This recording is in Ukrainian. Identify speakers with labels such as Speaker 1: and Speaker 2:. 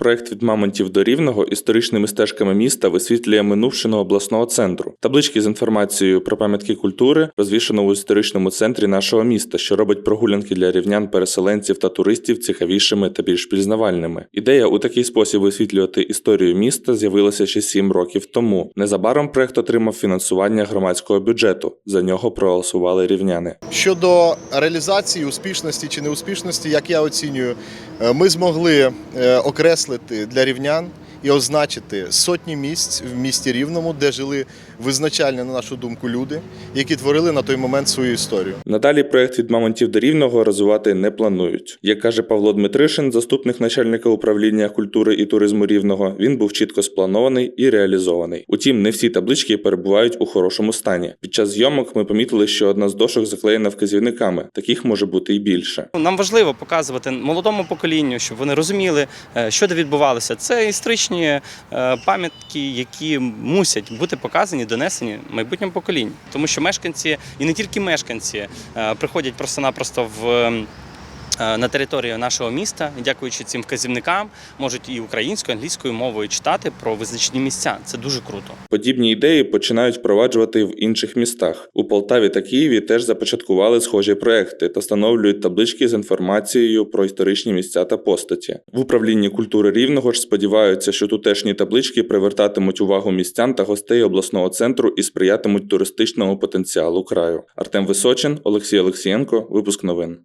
Speaker 1: Проект від Мамонтів до Рівного історичними стежками міста висвітлює минувшину обласного центру. Таблички з інформацією про пам'ятки культури розвішано у історичному центрі нашого міста, що робить прогулянки для рівнян, переселенців та туристів цікавішими та більш пізнавальними. Ідея у такий спосіб висвітлювати історію міста з'явилася ще сім років тому. Незабаром проект отримав фінансування громадського бюджету. За нього проголосували рівняни.
Speaker 2: Щодо реалізації успішності чи неуспішності, як я оцінюю, е, ми змогли е, окреслити для рівнян і означити сотні місць в місті Рівному, де жили визначальні, на нашу думку, люди, які творили на той момент свою історію.
Speaker 1: Надалі проект від Мамонтів до Рівного розвивати не планують. Як каже Павло Дмитришин, заступник начальника управління культури і туризму Рівного, він був чітко спланований і реалізований. Утім, не всі таблички перебувають у хорошому стані. Під час зйомок ми помітили, що одна з дошок заклеєна вказівниками. Таких може бути і більше.
Speaker 3: Нам важливо показувати молодому поколінню, щоб вони розуміли, е, що де відбувалося. Це історичні е, пам'ятки, які мусять бути показані, донесені майбутньому поколінню. Тому що мешканці, і не тільки мешканці, е, приходять просто-напросто в. Е, На територію нашого міста, дякуючи цим вказівникам, можуть і українською, і англійською мовою читати про визначені місця. Це дуже круто.
Speaker 1: Подібні ідеї починають впроваджувати в інших містах. У Полтаві та Києві теж започаткували схожі проекти та встановлюють таблички з інформацією про історичні місця та постаті. В управлінні культури рівного ж сподіваються, що тутешні таблички привертатимуть увагу містян та гостей обласного центру і сприятимуть туристичному потенціалу краю. Артем Височин, Олексій Олексієнко, випуск новин.